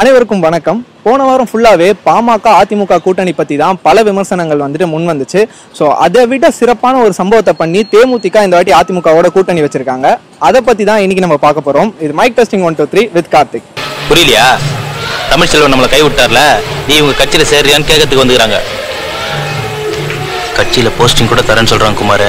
அனைவருக்கும் வணக்கம். போன வாரம் ஃபுல்லாவே பாமக அதிமுக கூட்டணி பத்தி தான் பல விமர்சனங்கள் வந்துட்டு முன் வந்துச்சு. ஸோ அதை விட சிறப்பான ஒரு சம்பவத்தை பண்ணி தேமுதிக இந்த வாட்டி அதிமுகவோட கூட்டணி வச்சிருக்காங்க. அதை பத்தி தான் இன்னைக்கு நம்ம பார்க்க போறோம். இது mike testing one two three with Karthik. புரியலையா? தமிழ்ச்செல்வன் நம்மளை கை விட்டார்ல நீ உங்க கட்சியில சேர்றியான்னு கேட்கறதுக்கு வந்துக்கிறாங்க. கட்சியில போஸ்டிங் கூட தரேன்னு சொல்றாங்க குமார்.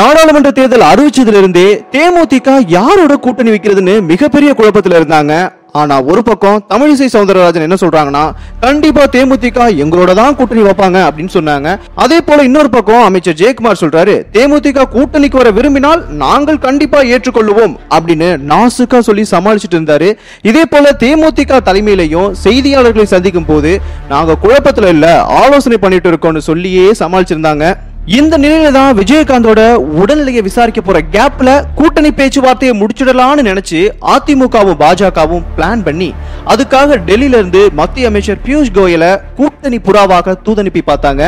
நாடாளுமன்ற தேர்தல் அறிவிச்சதுல இருந்தே தேமுதிக யாரோட கூட்டணி வைக்கிறதுன்னு மிகப்பெரிய குழப்பத்துல இருந்தாங்க. ஆனா ஒரு பக்கம் தமிழிசை சவுந்தரராஜன் என்ன சொல்றாங்கன்னா கண்டிப்பா தேமுதிக எங்களோட தான் கூட்டணி வைப்பாங்க அப்படின்னு சொன்னாங்க. அதே போல இன்னொரு பக்கம் அமைச்சர் ஜெயக்குமார் சொல்றாரு தேமுதிக கூட்டணிக்கு வர விரும்பினால் நாங்கள் கண்டிப்பா ஏற்றுக்கொள்ளுவோம் அப்படின்னு நாசுக்கா சொல்லி சமாளிச்சுட்டு இருந்தாரு. இதே போல தேமுதிக தலைமையிலையும் செய்தியாளர்களை சந்திக்கும் போது நாங்க குழப்பத்துல இல்ல ஆலோசனை பண்ணிட்டு இருக்கோம்னு சொல்லியே சமாளிச்சிருந்தாங்க. இந்த நிலையில தான் விஜயகாந்தோட உடல்நிலையை விசாரிக்க போற கேப்ல கூட்டணி பேச்சுவார்த்தையை முடிச்சிடலாம்னு நினைச்சு அதிமுகவும் பாஜகவும் பிளான் பண்ணி அதுக்காக டெல்லியில இருந்து மத்திய அமைச்சர் பியூஷ் கோயலை கூட்டணி புறாவாக தூதனுப்பி பார்த்தாங்க.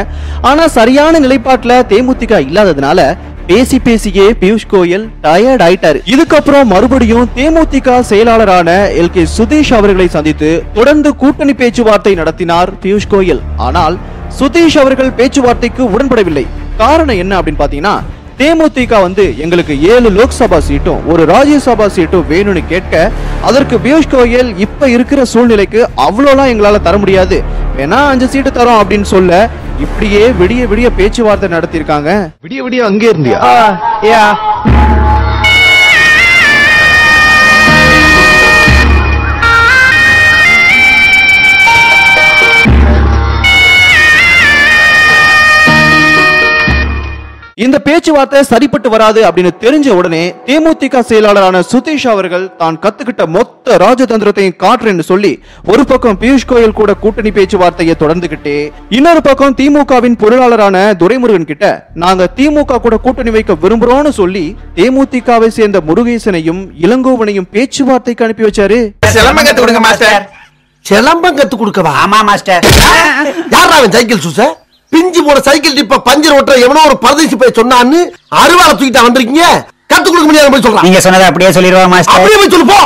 ஆனா சரியான நிலைப்பாட்டுல தேமுதிக இல்லாததுனால பேசி பேசியே பியூஷ் கோயல் டயர்ட் ஆயிட்டாரு. இதுக்கப்புறம் மறுபடியும் தேமுதிக செயலாளரான எல் கே சுதீஷ் அவர்களை சந்தித்து தொடர்ந்து கூட்டணி பேச்சுவார்த்தை நடத்தினார் பியூஷ் கோயல். ஆனால் சுதீஷ் அவர்கள் பேச்சுவார்த்தைக்கு உடன்படவில்லை. காரணம் என்ன அப்படின்னு பாத்தீங்கன்னா தேமுதிக வந்து எங்களுக்கு ஏழு லோக்சபா சீட்டும் ஒரு ராஜ்யசபா சீட்டும் வேணும்னு கேட்க அதற்கு பியூஷ் கோயல் இப்ப இருக்கிற சூழ்நிலைக்கு அவ்வளோலாம் எங்களால தர முடியாது. வேணா அஞ்சு சீட்டு தரோம் அப்படின்னு சொல்ல இப்படியே விடிய விடிய பேச்சுவார்த்தை நடத்தியிருக்காங்க. விடிய விடிய அங்கே இருந்தியா? பேச்சுவார்த்தை சரிப்பட்டு வராது அப்படின்னு தெரிஞ்ச உடனே தேமுதிக செயலாளரான சுதீஷ் அவர்கள் தான் கத்துக்கிட்ட மொத்த ராஜதந்திரத்தையும் காட்டுறேன்னு சொல்லி ஒரு பக்கம் பியூஷ் கோயல் கூட கூட்டணி பேச்சுவார்த்தையை தொடர்ந்துகிட்டே இன்னொரு பக்கம் திமுகவின் பொருளாளரான துரைமுருகன் கிட்ட நாங்க திமுக கூட கூட்டணி வைக்க விரும்புறோம்னு சொல்லி தேமுதிகவை சேர்ந்த முருகேசனையும் இளங்கோவனையும் பேச்சுவார்த்தைக்கு அனுப்பி வச்சாரு. சிலம்பம் கத்து கொடுங்க மாஸ்டர். சிலம்பம் கத்து கொடுக்கவா? ஆமா மாஸ்டர். யாரா அவன் சைக்கிள் சூச? பிஞ்சு போன சைக்கிள் இப்ப பஞ்சர் ஓட்டுற எவனோ ஒரு பரதேசி போய் சொன்னான்னு அருவாளை தூக்கிட்டா வந்திருக்கீங்க? கத்து கொடுக்க முடியாது போய் சொல்றான். நீங்க சொன்னதை அப்படியே சொல்லிடுவா மாஸ்டர். அப்படியே போய் சொல்லு போ.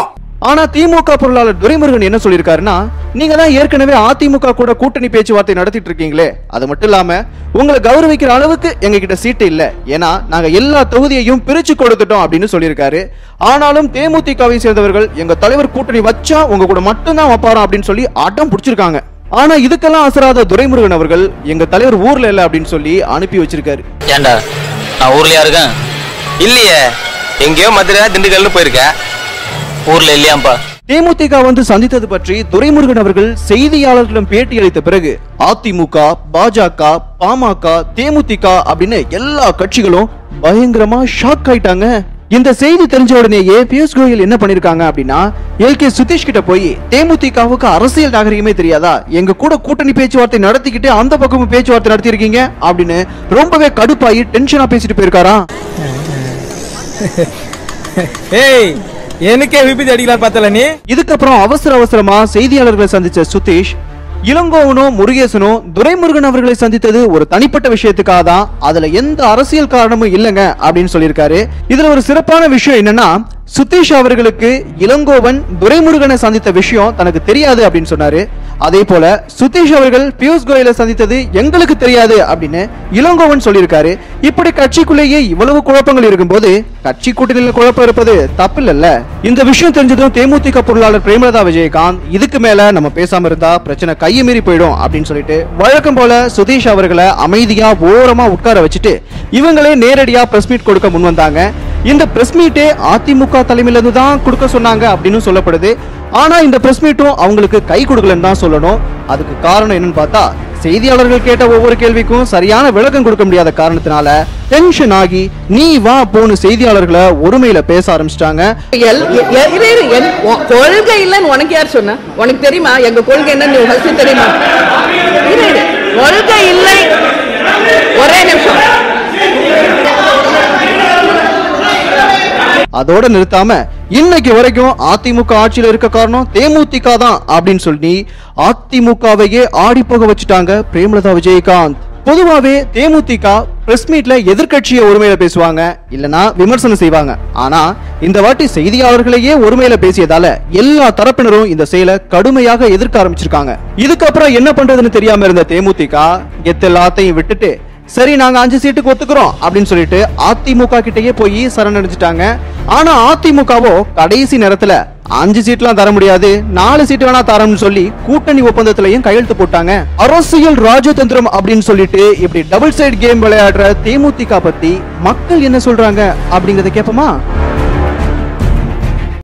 ஆனா திமுக பொருளாளர் துரைமுருகன் என்ன சொல்லியிருக்காருன்னா நீங்க தான் ஏற்கனவே அதிமுக கூட கூட்டணி பேச்சுவார்த்தை நடத்திட்டு இருக்கீங்களே அது மட்டும் இல்லாம உங்களை கௌரவிக்கிற அளவுக்கு எங்க கிட்ட சீட்டு இல்ல. ஏன்னா நாங்க எல்லா தொகுதியையும் பிரிச்சு கொடுத்துட்டோம் அப்படின்னு சொல்லியிருக்காரு. ஆனாலும் தேமுதிகவை சேர்ந்தவர்கள் எங்க தலைவர் கூட்டணி வச்சா உங்க கூட மட்டும்தான் வைப்பாராம் அப்படின்னு சொல்லி அடம் பிடிச்சிருக்காங்க. ஆனா இதுக்கெல்லாம் அசராத துரைமுருகன் அவர்கள் எங்க தலைவர் ஊர்ல இல்ல அப்படின்னு சொல்லி அனுப்பி வச்சிருக்காரு. ஏன்டா நான் ஊர்லயா இருக்கேன்? இல்லையே. எங்கேயோ மதுரை திண்டுக்கல்னு போயிருக்கேன். ஊர்ல இல்லையாம்பா. தேமுதிக வந்து சந்தித்தது பற்றி துரைமுருகன் அவர்கள் செய்தியாளர்களிடம் பேட்டி அளித்த பிறகு அதிமுக பாஜக பாமக தேமுதிக அப்படின்னு எல்லா கட்சிகளும் பயங்கரமா ஷாக் ஆயிட்டாங்க. இந்த செய்தி தெரிஞ்ச உடனேயே பியூஷ் கோயல் என்ன பண்ணிருக்காங்க அப்படின்னா எல் கே சுதீஷ் கிட்ட போய் தேமுதிகவுக்கு அரசியல் நாகரிகமே தெரியாதா? எங்க கூட கூட்டணி பேச்சுவார்த்தை நடத்திக்கிட்டு அந்த பக்கமும் பேச்சுவார்த்தை நடத்திருக்கீங்க அப்படின்னு ரொம்பவே கடுப்பாயி டென்ஷனா பேசிட்டு போயிருக்காராம் ஏய் எனக்கே விபத்து அடிக்கலாம் பார்த்தல நீ? இதுக்கப்புறம் அவசர அவசரமா செய்தியாளர்களை சந்திச்ச சுதீஷ் இளங்கோவனும் முருகேசனும் துரைமுருகன் அவர்களை சந்தித்தது ஒரு தனிப்பட்ட விஷயத்துக்காக தான். அதுல எந்த அரசியல் காரணமும் இல்லைங்க அப்படின்னு சொல்லியிருக்காரு. இதுல ஒரு சிறப்பான விஷயம் என்னன்னா சுதீஷ் அவர்களுக்கு இளங்கோவன் துரைமுருகனை சந்தித்த விஷயம் தனக்கு தெரியாது அப்படின்னு சொன்னாரு. அதே போல சுதீஷ் அவர்கள் பியூஷ் கோயலை சந்தித்தது எங்களுக்கு தெரியாது அப்படின்னு இளங்கோவன் சொல்லியிருக்காரு. இப்படி கட்சிக்குள்ளேயே இவ்வளவு குழப்பங்கள் இருக்கும்போது கட்சி கூட்டணியில் குழப்பம் இருப்பது தப்பு இல்லைல்ல இந்த விஷயம் தெரிஞ்சதும் தேமுதிக பொருளாளர் பிரேமலதா விஜயகாந்த் இதுக்கு மேல நம்ம பேசாம இருந்தா பிரச்சனை கையை மீறி போயிடும் அப்படின்னு சொல்லிட்டு வழக்கம் போல சுதீஷ் அவர்களை அமைதியா ஓரமா உட்கார வச்சுட்டு இவங்களே நேரடியா பிரஸ் மீட் கொடுக்க முன் வந்தாங்க இந்த பிரஸ் மீட்டே அதிமுக தலைமையிலிருந்து தான் கொடுக்க சொன்னாங்க அப்படின்னு சொல்லப்படுது. ஆனா இந்த பிரஸ் மீட்டும் அவங்களுக்கு கை கொடுக்கலன்னு தான் சொல்லணும். அதுக்கு காரணம் என்னன்னு பார்த்தா செய்தியாளர்கள் கேட்ட ஒவ்வொரு கேள்விக்கும் சரியான விளக்கம் கொடுக்க முடியாத காரணத்தினால டென்ஷன் ஆகி நீ வா போன்னு செய்தியாளர்களை ஒருமையில பேச ஆரம்பிச்சிட்டாங்க. எல்- என் கொள்கை இல்லைன்னு உனக்கு யார் சொன்ன? உனக்கு தெரியுமா? எங்க கொள்கை என்னன்னு தெரியுமா? கொள்கை இல்லை. ஒரே நிமிஷம். அதோட நிறுத்தாம இன்னைக்கு வரைக்கும் அதிமுக ஆட்சியில் இருக்க காரணம் தேமுதிக தான் அப்படின்னு சொல்லி அதிமுகவையே ஆடி போக வச்சுட்டாங்க பிரேமலதா விஜயகாந்த். பொதுவாகவே தேமுதிக பிரஸ் மீட்ல எதிர்க்கட்சியை ஒருமையில பேசுவாங்க இல்லனா விமர்சனம் செய்வாங்க. ஆனா இந்த வாட்டி செய்தியாளர்களையே ஒருமையில பேசியதால எல்லா தரப்பினரும் இந்த செயலை கடுமையாக எதிர்க்க ஆரம்பிச்சிருக்காங்க. இதுக்கப்புறம் என்ன பண்றதுன்னு தெரியாம இருந்த தேமுதிக எல்லாத்தையும் விட்டுட்டு சரி நாங்க அஞ்சு சீட்டுக்கு ஒத்துக்கிறோம் அப்படின்னு சொல்லிட்டு அதிமுக கிட்டேயே போய் சரணடைஞ்சிட்டாங்க. ஆனா அதிமுகவோ கடைசி நேரத்துல அஞ்சு சீட்லாம் தர முடியாது நாலு சீட் வேணா தரோம்னு சொல்லி கூட்டணி ஒப்பந்தத்திலையும் கையெழுத்து போட்டாங்க. அரசியல் ராஜதந்திரம் அப்படின்னு சொல்லிட்டு இப்படி டபுள் சைடு கேம் விளையாடுற தேமுதிக பத்தி மக்கள் என்ன சொல்றாங்க அப்படிங்கறத கேப்போமா?